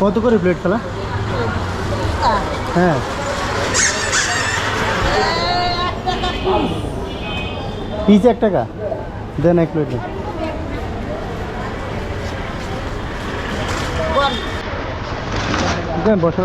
কত করে প্লেট খেলা? হ্যাঁ। পিস এক টাকা। দেন এক প্লেট। দেন বসা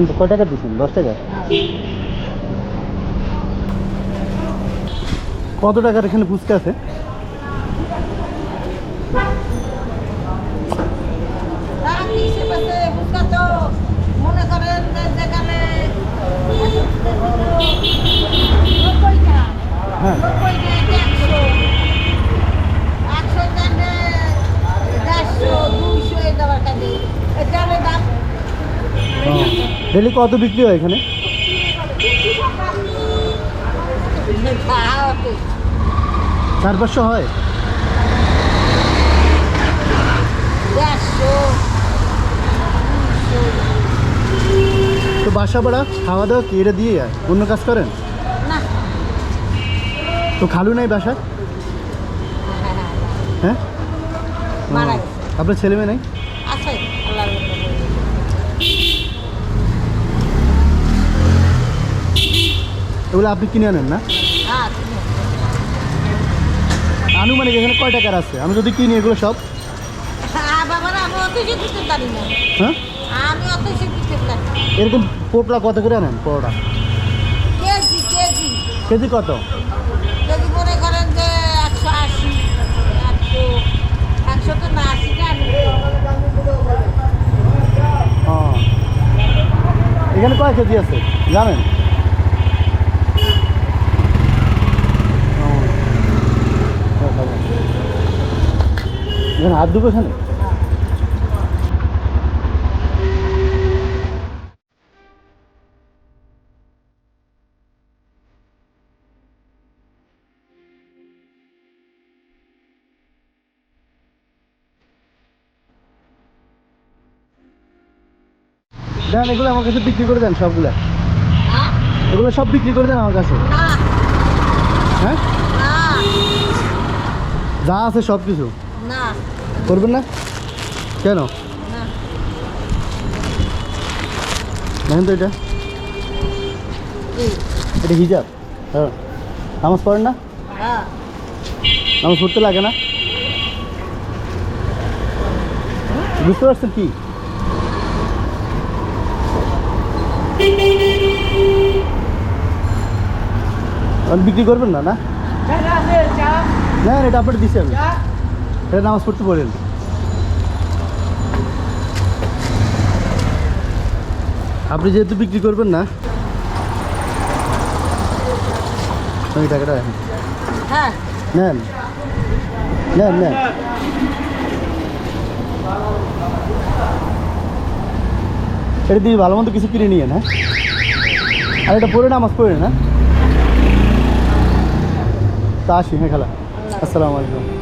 না কিন্তু কয় টাকা দিচ্ছেন দশ টাকা? কত টাকার এখানে ফুচকা আছে? মনে করেন যেখানে হ্যাঁ। ডেলি কত বিক্রি হয় এখানে? চার পাঁচশো হয়? তো বাসা ভাড়া খাওয়া দাওয়া কি এটা দিয়ে যায় অন্য কাজ করেন? তো খালু নাই বাসা হ্যাঁ ও, আপনার ছেলে মেয়ে নাই? এগুলো আপনি কিনে আনেন না? হ্যাঁ। আনুমানিক এখানে কয় টাকার আছে? আমি যদি কিনি এগুলো সব। হ্যাঁ হ্যাঁ। এরকম পোটলা কত করে আনেন পরোটা? কেজি কত? এখানে কয় কেজি আছে? জানেন? এখানে হাত দুটো এখানে। দেন, এগুলো আমার কাছে বিক্রি করে দেন সবগুলা? এগুলো সব বিক্রি করে দেন আমার কাছে। হ্যাঁ? যা আছে সব কিছু না। করবেন না? কেন? দেখেন তো এটা। এটা হিজাব। হ্যাঁ। নামাজ পড়েন না? হ্যাঁ। নামাজ পড়তে লাগে না? বুঝতে পারছেন কি? বিক্রি করবেন না না? না এটা আপনার দিচ্ছি আমি। এটা নামাজ পড়তে পড়েন আপনি যেহেতু বিক্রি করবেন না আমি টাকাটা হ্যাঁ। নেন। নেন নেন। এটা দিয়ে ভালো মতো কিছু কিনে নিয়ে না আর এটা পরে নামাজ পড়ে না তা আসি হ্যাঁ খেলা। আসসালামু আলাইকুম।